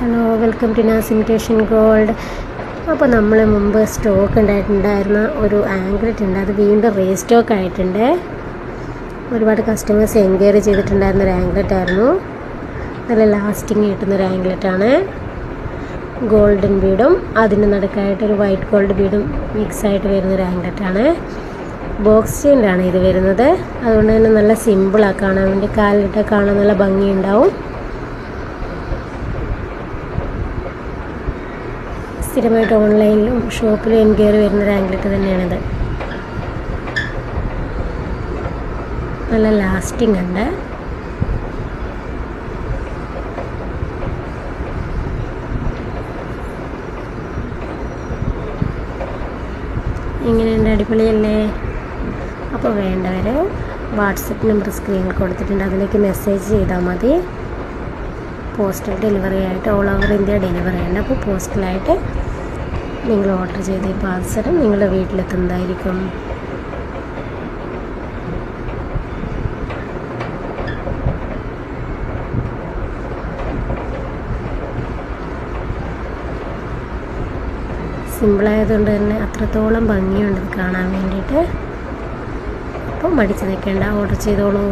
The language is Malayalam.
Hello welcome to Naz imitation gold അപ്പോൾ നമ്മൾ മുമ്പ് സ്റ്റോക്ക് ഉണ്ടായിട്ടുണ്ടായിരുന്ന ഒരു ആംഗ്ലറ്റ് ഉണ്ട്. അത് വീണ്ടും റീസ്റ്റോക്ക് ആയിട്ടുണ്ട്. ഒരുപാട് കസ്റ്റമേഴ്സ് എൻക്വയറി ചെയ്തിട്ടുണ്ടായിരുന്ന ഒരു ആംഗ്ലറ്റ് ആയിരുന്നു. നല്ല ലാസ്റ്റിങ് കിട്ടുന്ന ഒരു ആണ്. ഗോൾഡൻ ബീഡും അതിന് നടുക്കായിട്ട് ഒരു വൈറ്റ് ഗോൾഡ് ബീഡും മിക്സ് ആയിട്ട് വരുന്ന ഒരു ആണ്. ബോക്സ് ചെയിന്റാണ് ഇത് വരുന്നത്. അതുകൊണ്ട് തന്നെ നല്ല സിമ്പിളാണ് കാണാൻ വേണ്ടി കാലിലിട്ട് കാണാൻ നല്ല ഭംഗിയുണ്ടാവും. സ്ഥിരമായിട്ട് ഓൺലൈനിലും ഷോപ്പിലും എൻക്വയറി വരുന്ന ഒരു ആംഗിളൊക്കെ തന്നെയാണിത്. നല്ല ലാസ്റ്റിംഗ് ഉണ്ട്. ഇങ്ങനെയുണ്ട് അടിപൊളിയല്ലേ? അപ്പോൾ വേണ്ടവർ വാട്സപ്പ് നമ്പർ സ്ക്രീനിൽ കൊടുത്തിട്ടുണ്ട്. അതിലേക്ക് മെസ്സേജ് ചെയ്താൽ മതി. പോസ്റ്റൽ ഡെലിവറി ആയിട്ട് ഓൾ ഓവർ ഇന്ത്യ ഡെലിവറി ഉണ്ട് അപ്പോൾ പോസ്റ്റലായിട്ട് നിങ്ങൾ ഓർഡർ ചെയ്ത ഈ പാർസൽ നിങ്ങളുടെ വീട്ടിലെത്തുന്നതായിരിക്കും. സിമ്പിളായതുകൊണ്ട് തന്നെ അത്രത്തോളം ഭംഗിയുണ്ട് കാണാൻ വേണ്ടിയിട്ട്. അപ്പോൾ മടിച്ച് നിൽക്കേണ്ട ഓർഡർ ചെയ്തോളൂ.